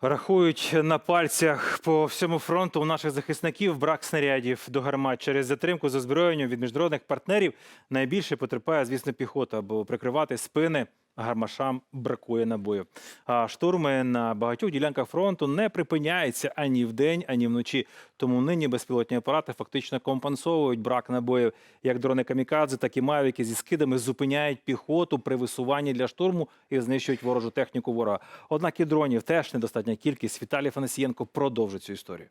Рахують на пальцях по всьому фронту у наших захисників брак снарядів до гармат через затримку з озброєнням від міжнародних партнерів. Найбільше потерпає, звісно, піхота, бо прикривати спини гармашам бракує набоїв. А штурми на багатьох ділянках фронту не припиняються ані вдень, ані вночі. Тому нині безпілотні апарати фактично компенсовують брак набоїв. Як дрони камікадзе, так і мавіки зі скидами зупиняють піхоту при висуванні для штурму і знищують ворожу техніку ворога. Однак і дронів теж недостатня кількість. Віталій Фанасієнко продовжить цю історію.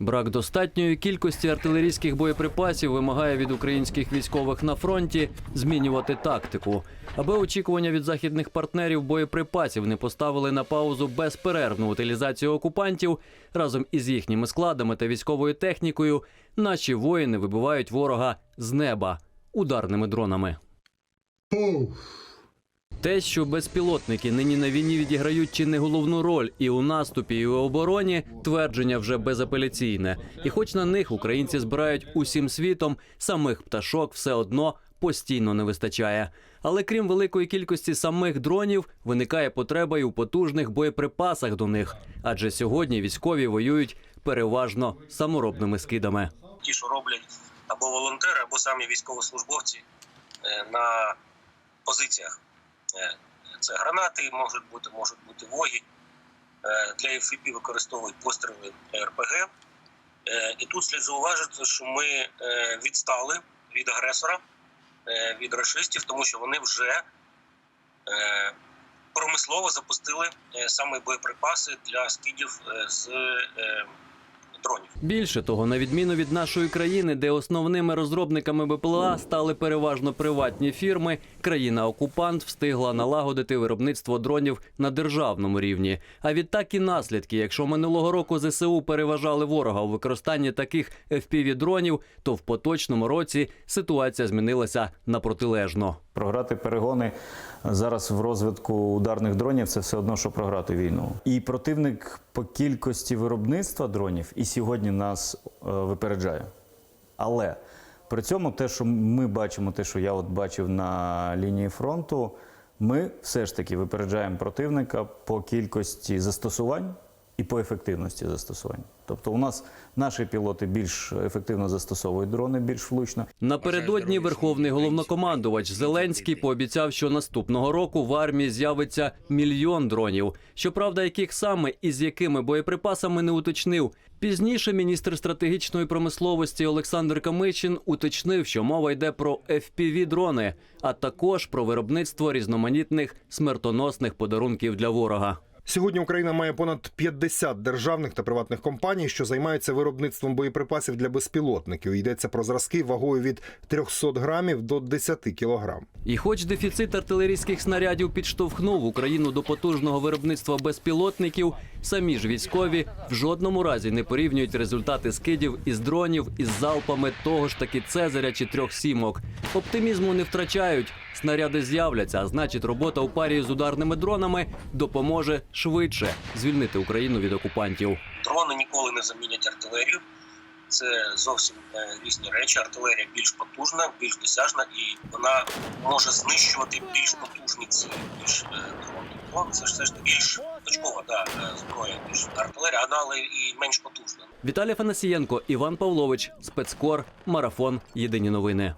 Брак достатньої кількості артилерійських боєприпасів вимагає від українських військових на фронті змінювати тактику, аби очікування від західних партнерів боєприпасів не поставили на паузу безперервну утилізацію окупантів разом із їхніми складами та військовою технікою. Наші воїни вибивають ворога з неба ударними дронами. Те, що безпілотники нині на війні відіграють чи не головну роль і у наступі, і у обороні, твердження вже безапеляційне. І хоч на них українці збирають усім світом, самих пташок все одно постійно не вистачає. Але крім великої кількості самих дронів, виникає потреба і у потужних боєприпасах до них. Адже сьогодні військові воюють переважно саморобними скидами. ті, що роблять або волонтери, або самі військовослужбовці е, на позиціях. Е, Це гранати можуть бути, можуть бути воги. Е, Для FPV використовують постріли РПГ. Е, І тут слід зауважити, що ми відстали від агресора, від рашистів, тому що вони вже промислово запустили саме боєприпаси для скидів з дронів. Більше того, на відміну від нашої країни, де основними розробниками БПЛА стали переважно приватні фірми, країна-окупант встигла налагодити виробництво дронів на державному рівні. А відтак і наслідки, якщо минулого року ЗСУ переважали ворога у використанні таких fpv дронів, то в поточному році ситуація змінилася на протилежно. Програти перегони зараз в розвитку ударних дронів це все одно, що програти війну. І противник по кількості виробництва дронів і сьогодні нас е, випереджає. Але при цьому те, що ми бачимо, те, що я от бачив на лінії фронту, ми все ж таки випереджаємо противника по кількості застосувань і по ефективності застосувань. Тобто, у нас наші пілоти більш ефективно застосовують дрони, більш влучно. Напередодні верховний головнокомандувач Зеленський пообіцяв, що наступного року в армії з'явиться мільйон дронів. Щоправда, яких саме і з якими боєприпасами не уточнив. Пізніше міністр стратегічної промисловості Олександр Камичин уточнив, що мова йде про fpv дрони, а також про виробництво різноманітних смертоносних подарунків для ворога. Сьогодні Україна має понад 50 державних та приватних компаній, що займаються виробництвом боєприпасів для безпілотників. Йдеться про зразки вагою від 300 грамів до 10 кілограм. І хоч дефіцит артилерійських снарядів підштовхнув Україну до потужного виробництва безпілотників, самі ж військові в жодному разі не порівнюють результати скидів із дронів із залпами того ж таки Цезаря чи трьох сімок. Оптимізму не втрачають. Снаряди з'являться, а значить, робота у парі з ударними дронами допоможе швидше звільнити Україну від окупантів. Дрони ніколи не замінять артилерію. Це зовсім е, різні речі. Артилерія більш потужна, більш досяжна, і вона може знищувати більш потужні цілі, ніж е. Дрон це ж все ж більш точкова да, е, зброя, ніж артилерія, але і менш потужна. Віталій Фанасієнко, Іван Павлович, спецкор, марафон. Єдині новини.